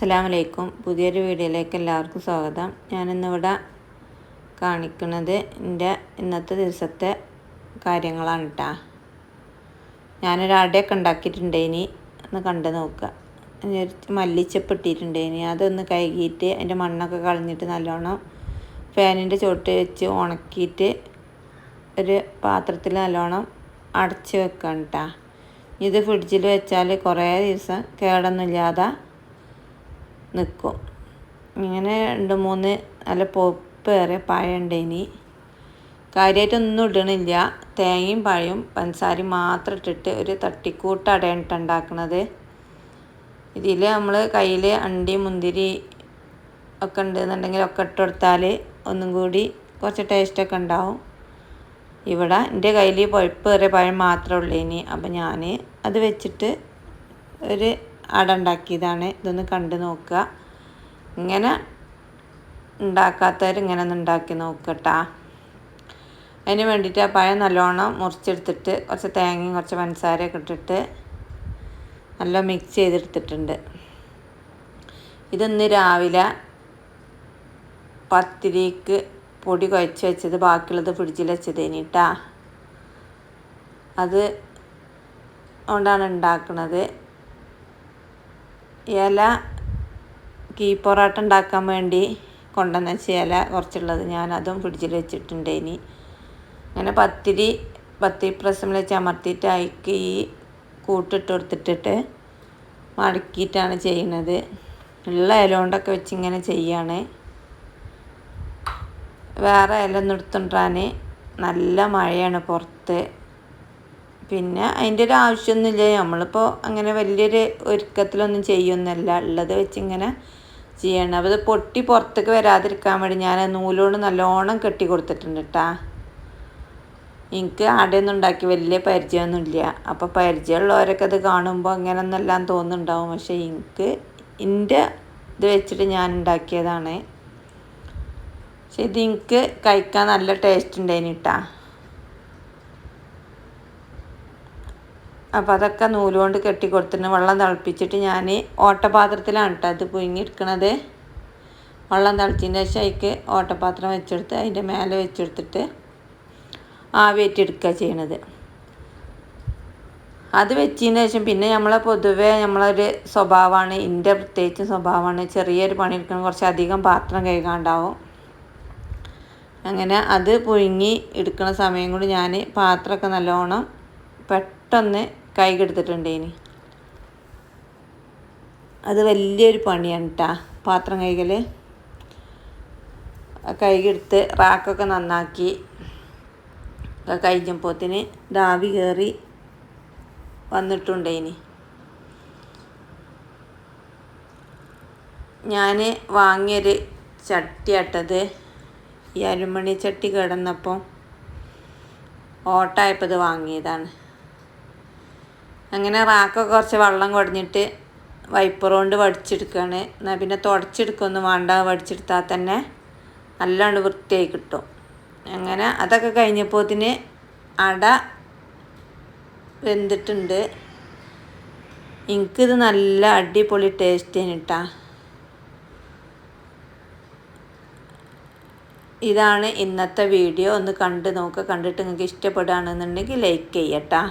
അസ്സലാമലൈക്കും. പുതിയൊരു വീഡിയോയിലേക്ക് എല്ലാവർക്കും സ്വാഗതം. ഞാനിന്നിവിടെ കാണിക്കുന്നത് എന്റെ ഇന്നത്തെ ദിവസത്തെ കാര്യങ്ങളാണ് കേട്ടോ ഞാനൊരു അടയൊക്കെ ഉണ്ടാക്കിയിട്ടുണ്ടേനി. ഒന്ന് കണ്ടു നോക്കുക മല്ലിച്ചപ്പ് ഇട്ടിട്ടുണ്ടേനി അതൊന്ന് കഴുകിയിട്ട് അതിന്റെ മണ്ണൊക്കെ കളഞ്ഞിട്ട് നല്ലോണം ഫാനിന്റെ ചോട്ട് വെച്ച് ഉണക്കിയിട്ട് ഒരു പാത്രത്തിൽ നല്ലോണം അടച്ച് വെക്കണം കേട്ടോ ഇത് ഫ്രിഡ്ജിൽ വെച്ചാൽ കുറേ ദിവസം കേടൊന്നുമില്ലാതെ നിൽക്കും ഇങ്ങനെ രണ്ട് മൂന്ന് നല്ല പൊപ്പേറെ പഴം പഴയണ്ടേനി കാര്യമായിട്ടൊന്നും ഇടണില്ല. തേങ്ങയും പഴയും പഞ്ചസാരയും മാത്രം ഇട്ടിട്ട് ഒരു തട്ടിക്കൂട്ട് അടയണിട്ട് ഉണ്ടാക്കണത് ഇതിൽ നമ്മൾ കയ്യിൽ അണ്ടി മുന്തിരി ഒക്കെ ഉണ്ടെന്നുണ്ടെങ്കിൽ ഒക്കെ ഇട്ട് കൊടുത്താൽ ഒന്നും കൂടി കുറച്ച് ടേസ്റ്റൊക്കെ ഉണ്ടാവും ഇവിടെ എന്റെ കയ്യിൽ പഴുപ്പ് പഴം മാത്രമേ ഉള്ളൂ ഇനി അപ്പം ഞാൻ അത് വെച്ചിട്ട് ഒരു അട ഉണ്ടാക്കിയതാണ് ഇതൊന്ന് കണ്ടു നോക്കുക. ഇങ്ങനെ ഉണ്ടാക്കാത്തവർ ഇങ്ങനെ ഒന്ന് ഉണ്ടാക്കി നോക്കട്ടാ. അതിന് വേണ്ടിയിട്ട് ആ പഴം നല്ലോണം മുറിച്ചെടുത്തിട്ട് കുറച്ച് തേങ്ങയും കുറച്ച് പഞ്ചസാരയൊക്കെ ഇട്ടിട്ട് നല്ല മിക്സ് ചെയ്തെടുത്തിട്ടുണ്ട്. ഇതൊന്ന് രാവിലെ പത്തിരിക്ക് പൊടി കുഴച്ച് വെച്ചത് ബാക്കിയുള്ളത് ഫ്രിഡ്ജിൽ വെച്ചത് ഇനിട്ടാ. അത് കൊണ്ടാണ് ഉണ്ടാക്കുന്നത് ഇല കീ പൊറോട്ട ഉണ്ടാക്കാൻ വേണ്ടി കൊണ്ടുവന്ന ഇല കുറച്ചുള്ളത് ഞാൻ അതും ഫ്രിഡ്ജിൽ വെച്ചിട്ടുണ്ട് ഇനി. അങ്ങനെ പത്തിരി പത്തിരി പ്രസം വെച്ച് അമർത്തിയിട്ട് അതിക്ക് ഈ കൂട്ടിട്ട് കൊടുത്തിട്ടിട്ട് മടക്കിയിട്ടാണ് ചെയ്യുന്നത്. ഉള്ള ഇല കൊണ്ടൊക്കെ വെച്ച് ഇങ്ങനെ ചെയ്യാണ്. വേറെ ഇല ഒന്നും എടുത്തുകൊണ്ടിരാൻ നല്ല മഴയാണ് പുറത്ത്. പിന്നെ അതിന്റെ ഒരു ആവശ്യമൊന്നുമില്ല. നമ്മളിപ്പോൾ അങ്ങനെ വലിയൊരു ഒരുക്കത്തിലൊന്നും ചെയ്യുന്നല്ല ഉള്ളത് വെച്ചിങ്ങനെ ചെയ്യണം. അപ്പോൾ ഇത് പൊട്ടി പുറത്തേക്ക് വരാതിരിക്കാൻ വേണ്ടി ഞാൻ നൂലുകൊണ്ട് നല്ലോണം കെട്ടി കൊടുത്തിട്ടുണ്ട് കേട്ടാ എനിക്ക് ആടെയൊന്നും ഉണ്ടാക്കി വലിയ പരിചയമൊന്നുമില്ല. അപ്പോൾ പരിചയമുള്ളവരൊക്കെ അത് കാണുമ്പോൾ അങ്ങനെ അങ്ങനെയൊന്നെല്ലാം തോന്നുന്നുണ്ടാവും. പക്ഷേ എനിക്ക് എന്റെ ഇത് വെച്ചിട്ട് ഞാൻ ഉണ്ടാക്കിയതാണ്. പക്ഷെ ഇത് എനിക്ക് കഴിക്കാൻ നല്ല ടേസ്റ്റ് ഉണ്ടായിട്ടാ അപ്പോൾ അതൊക്കെ നൂലുകൊണ്ട് കെട്ടി കൊടുത്തിട്ട് വെള്ളം തിളപ്പിച്ചിട്ട് ഞാൻ ഓട്ടപാത്രത്തിലാണ് കേട്ടോ അത് പുഴുങ്ങിയെടുക്കണത്. വെള്ളം തിളച്ചതിന് ശേഷം അതിക്ക് ഓട്ടപാത്രം വെച്ചെടുത്ത് അതിന്റെ മേലെ വെച്ചെടുത്തിട്ട് ആവിയേറ്റെടുക്കുക ചെയ്യണത്. അത് വെച്ചതിന് ശേഷം പിന്നെ നമ്മളെ പൊതുവെ നമ്മളൊരു സ്വഭാവമാണ് എന്റെ പ്രത്യേകിച്ച് സ്വഭാവമാണ്. ചെറിയൊരു പണി എടുക്കണം കുറച്ച് അധികം പാത്രം കഴുകാണ്ടാവും. അങ്ങനെ അത് പുഴുങ്ങി എടുക്കുന്ന സമയം കൊണ്ട് ഞാൻ പാത്രമൊക്കെ നല്ലോണം പെട്ടെന്ന് കൈകെടുത്തിട്ടുണ്ട് ഇനി അത് വലിയൊരു പണിയാണ് കേട്ടാ പാത്രം കൈകൽ കൈകെടുത്ത് റാക്കൊക്കെ നന്നാക്കി കഴിഞ്ഞപ്പോത്തിന് ദാവി കയറി വന്നിട്ടുണ്ട് ഇനി ഞാൻ വാങ്ങിയൊരു ചട്ടിയാട്ടത്. ഈ അരുമണി ചട്ടി കിടന്നപ്പം ഓട്ടായപ്പോൾ ഇത് വാങ്ങിയതാണ്. അങ്ങനെ റാക്കൊക്കെ കുറച്ച് വെള്ളം കുടഞ്ഞിട്ട് വൈപ്പർ കൊണ്ട് വടിച്ചെടുക്കുകയാണ് എന്നാൽ പിന്നെ തുടച്ചെടുക്കൊന്നും വേണ്ട വടിച്ചെടുത്താൽ തന്നെ നല്ലോണം വൃത്തിയായി കിട്ടും. അങ്ങനെ അതൊക്കെ കഴിഞ്ഞപ്പോത്തിന് അട വെന്തിട്ടുണ്ട്. എനിക്കിത് നല്ല അടിപൊളി ടേസ്റ്റ് കേട്ടാ ഇതാണ് ഇന്നത്തെ വീഡിയോ ഒന്ന് കണ്ട് നോക്കുക കണ്ടിട്ട് നിങ്ങൾക്ക് ഇഷ്ടപ്പെടുകയാണെന്നുണ്ടെങ്കിൽ ലൈക്ക് ചെയ്യട്ടാ.